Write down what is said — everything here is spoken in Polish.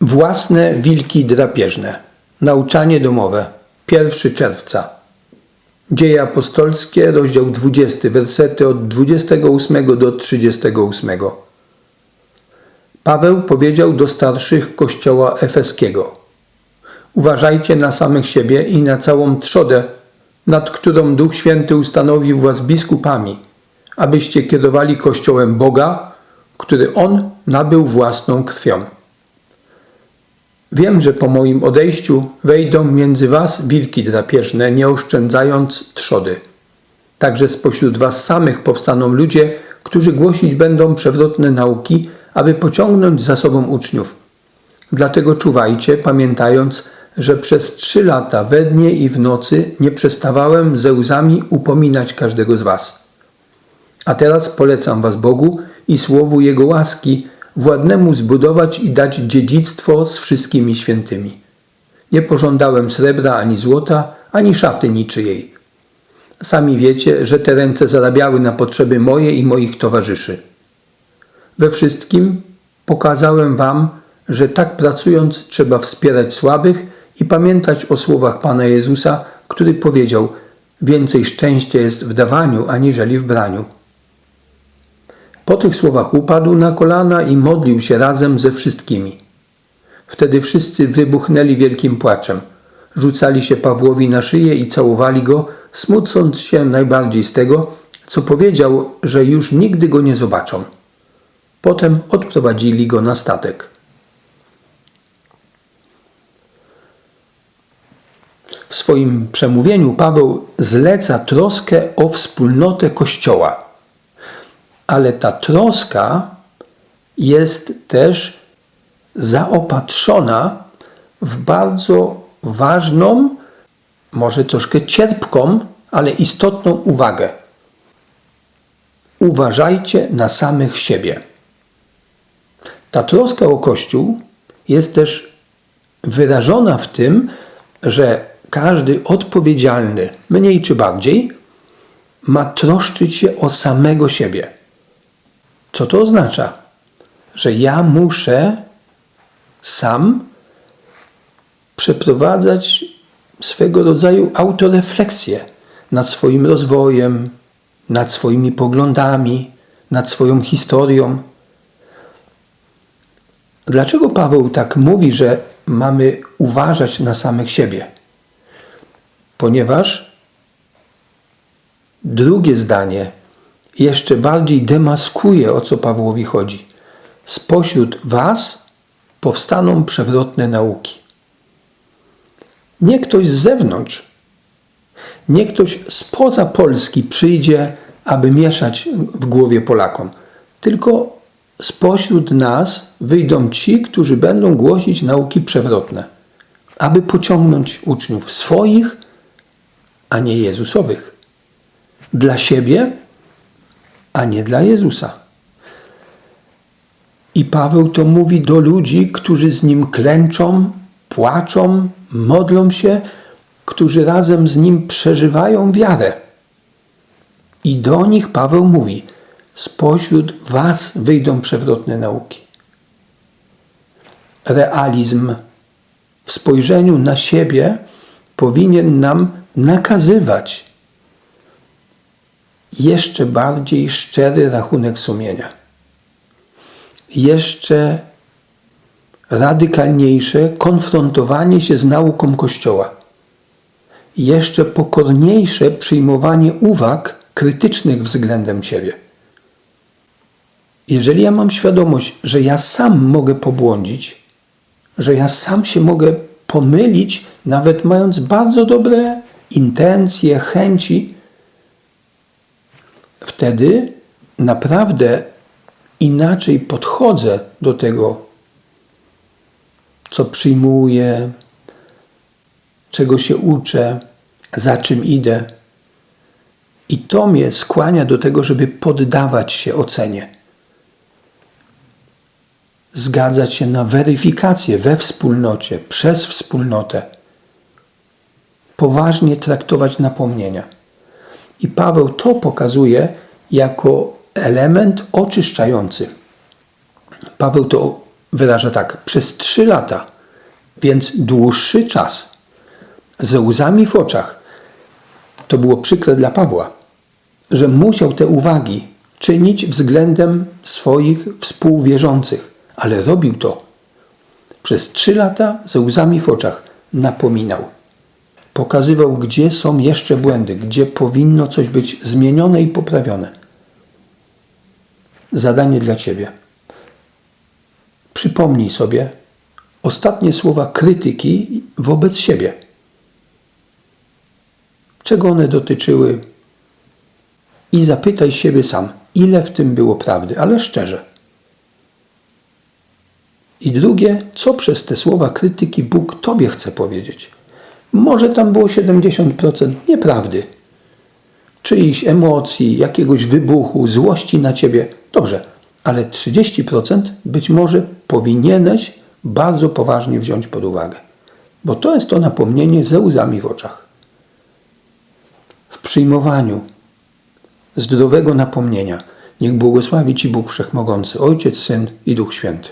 Własne wilki drapieżne. Nauczanie domowe. 1 czerwca. Dzieje apostolskie, rozdział 20, wersety od 28 do 38. Paweł powiedział do starszych kościoła efeskiego: Uważajcie na samych siebie i na całą trzodę, nad którą Duch Święty ustanowił was biskupami, abyście kierowali kościołem Boga, który On nabył własną krwią. Wiem, że po moim odejściu wejdą między was wilki drapieżne, nie oszczędzając trzody. Także spośród was samych powstaną ludzie, którzy głosić będą przewrotne nauki, aby pociągnąć za sobą uczniów. Dlatego czuwajcie, pamiętając, że przez trzy lata we dnie i w nocy nie przestawałem ze łzami upominać każdego z was. A teraz polecam was Bogu i słowu Jego łaski, władnemu zbudować i dać dziedzictwo z wszystkimi świętymi. Nie pożądałem srebra ani złota, ani szaty niczyjej. Sami wiecie, że te ręce zarabiały na potrzeby moje i moich towarzyszy. We wszystkim pokazałem wam, że tak pracując trzeba wspierać słabych i pamiętać o słowach Pana Jezusa, który powiedział: Więcej szczęścia jest w dawaniu aniżeli w braniu. Po tych słowach upadł na kolana i modlił się razem ze wszystkimi. Wtedy wszyscy wybuchnęli wielkim płaczem. Rzucali się Pawłowi na szyję i całowali go, smucąc się najbardziej z tego, co powiedział, że już nigdy go nie zobaczą. Potem odprowadzili go na statek. W swoim przemówieniu Paweł zleca troskę o wspólnotę Kościoła. Ale ta troska jest też zaopatrzona w bardzo ważną, może troszkę cierpką, ale istotną uwagę. Uważajcie na samych siebie. Ta troska o Kościół jest też wyrażona w tym, że każdy odpowiedzialny, mniej czy bardziej, ma troszczyć się o samego siebie. Co to oznacza? Że ja muszę sam przeprowadzać swego rodzaju autorefleksję nad swoim rozwojem, nad swoimi poglądami, nad swoją historią. Dlaczego Paweł tak mówi, że mamy uważać na samych siebie? Ponieważ drugie zdanie jeszcze bardziej demaskuje, o co Pawłowi chodzi. Spośród was powstaną przewrotne nauki. Nie ktoś z zewnątrz, nie ktoś spoza Polski przyjdzie, aby mieszać w głowie Polakom, tylko spośród nas wyjdą ci, którzy będą głosić nauki przewrotne, aby pociągnąć uczniów swoich, a nie Jezusowych. Dla siebie a nie dla Jezusa. I Paweł to mówi do ludzi, którzy z nim klęczą, płaczą, modlą się, którzy razem z nim przeżywają wiarę. I do nich Paweł mówi: Spośród was wyjdą przewrotne nauki. Realizm w spojrzeniu na siebie powinien nam nakazywać jeszcze bardziej szczery rachunek sumienia. Jeszcze radykalniejsze konfrontowanie się z nauką Kościoła. Jeszcze pokorniejsze przyjmowanie uwag krytycznych względem siebie. Jeżeli ja mam świadomość, że ja sam mogę pobłądzić, że ja sam się mogę pomylić, nawet mając bardzo dobre intencje, chęci, wtedy naprawdę inaczej podchodzę do tego, co przyjmuję, czego się uczę, za czym idę. I to mnie skłania do tego, żeby poddawać się ocenie. Zgadzać się na weryfikację we wspólnocie, przez wspólnotę. Poważnie traktować napomnienia. I Paweł to pokazuje jako element oczyszczający. Paweł to wyraża tak, przez trzy lata, więc dłuższy czas, ze łzami w oczach. To było przykre dla Pawła, że musiał te uwagi czynić względem swoich współwierzących, ale robił to. Przez trzy lata ze łzami w oczach napominał. Pokazywał, gdzie są jeszcze błędy, gdzie powinno coś być zmienione i poprawione. Zadanie dla Ciebie. Przypomnij sobie ostatnie słowa krytyki wobec siebie. Czego one dotyczyły? I zapytaj siebie sam, ile w tym było prawdy, ale szczerze. I drugie, co przez te słowa krytyki Bóg Tobie chce powiedzieć? Może tam było 70% nieprawdy, czyichś emocji, jakiegoś wybuchu, złości na Ciebie. Dobrze, ale 30% być może powinieneś bardzo poważnie wziąć pod uwagę, bo to jest to napomnienie ze łzami w oczach. W przyjmowaniu zdrowego napomnienia niech błogosławi Ci Bóg Wszechmogący, Ojciec, Syn i Duch Święty.